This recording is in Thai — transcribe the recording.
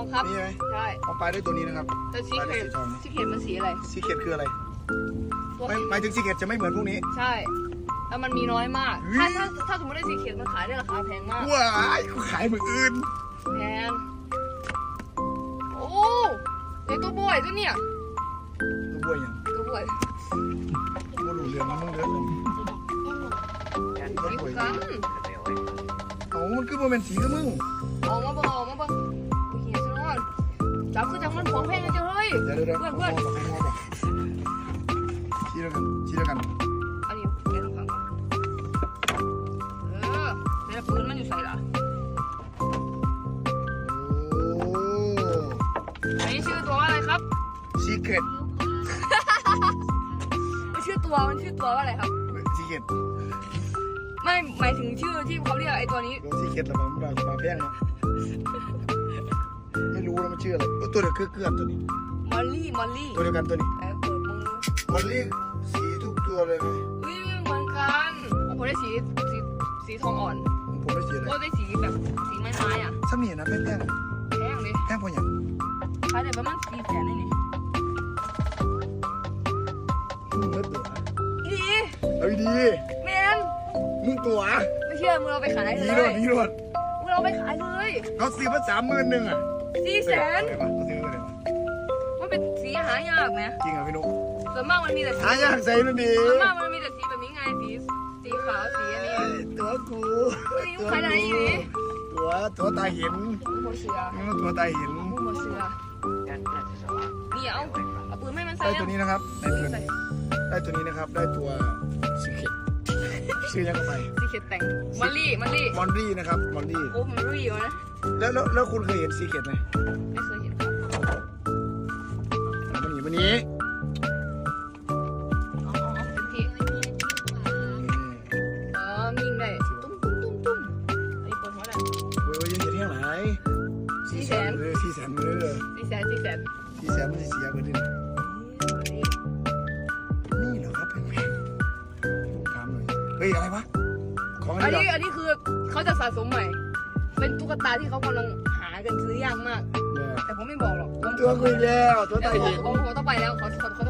องครับ นี่ไหมใช่เอาปลาได้ตัวนี้นะครับแต่ซีปลาเคได้รตสีทองซีเครตมันสีอะไร ซีเกตคืออะไรตัวไม่หมายถึงซีเกตจะไม่เหมือนพวกนี้ ใช่ แล้วมันมีน้อยมากเฮ้ถ้ายถ้าถ้าสมมติได้ซีเครตมันขายได้ราคาแพงมาก ว้ายกูขายมืออื่น แพง โอ้เด็กตัวบวยตัวเนี่ยตัวบัวยังตัวบวยบัวหลุดเรืองมันมึงเรืองสีกันเอามันคือโมเมนสีกับมึงออกมาเบิ่งออกมาเบิ่ เฮ้เดี๋ยวเดี๋ยวเดี๋ยวเพื่อนเพื่อนชี้แล้วกันชี้แล้วกันอันนี้เป็นของเขาเออแล้วปืนมันอยู่ใส่ละโอ้อันนี้ชื่อตัวว่าอะไรครับซีเกตมันชื่อตัวมันชื่อตัวว่าอะไรครับซีเกตไม่หมายถึงชื่อที่เขาเรียกไอ้ตัวนี้โดนซีเกตแล้วมันปลาปลาแพงนะไม่รู้แล้วมันชื่ออะไรตัวเดียวคือเกลือตัวนี้ อลลี่มอลลี่ตัวเดียวกันตัวนี้เออเปิดมึงดูมันเรียกสีทุกตัวเลยไหมเฮ้ยเหมือนกันโอ้โหได้สีสีสีทองอ่อนผมได้สีอะไรโอ้ได้สีแบบสีไม้ไม้ๆอะซ้ำนี่นะแพงแพงแพงเลยแพงพออย่างขายได้ประมาณสี่แสนนี่นี่มึงเลิศตัวดีเอาดีแมนมึงตัวไม่เชื่อมึงเอาไปขายดีเลรวดยดีรวดมึงเอาไปขายเลยเขาซื้อมาสามหมื่นหนึ่งอะสี่แสนเขาซื้อมาเท่าายากไหมจริงเหรอพี่นุ๊กส่วนมากมันมีแต่สีหายากใส่นั่นดีส่วนมากมันมีแต่สีแบบนี้ไงสีสีขาวสีอันนี้ตัวกูเฮ้ยมึงขายไหนอยู่นี่ตัวตัวตาเห็นมึงโมเสือนี่มันตัวตาเห็นมึงโมเสือนี่เอาเอาปืนไม่มันใส่ได้ยัตัวงนี้นะครับได้ตัวใส่นี้ได้ตัวนี้นะครับได้ตัวสิเกตชื่อยังไงไปสีเขียดแต่งมอลลี่มอลลี่มอนรี่นะครับมอนรี่โอ้มันรีอยู่นะแล้วแล้วแล้วคุณเคยเห็นซีเกตไหมไม่เคยเห็นครับมันหนี แสนเลยสี่แสนเลยสี่แสนสี่แสนสี่แสนมันจะเสียไปดินี่เหรอครับแพงๆถามเลยเฮ้ยอะไรวะของอะอันไรนี้เหรออันนี้คือเขาจะสะสมใหม่ เป็นตุ๊กตาที่เขากำลังหากันซื้อยากมากเนี่ยแต่ผมไม่บอกหรอกผมตัวคุยแล้วตัวเดี๋ตายวผมเห็นผมผมต้องไปแล้วขอขอขอโทษ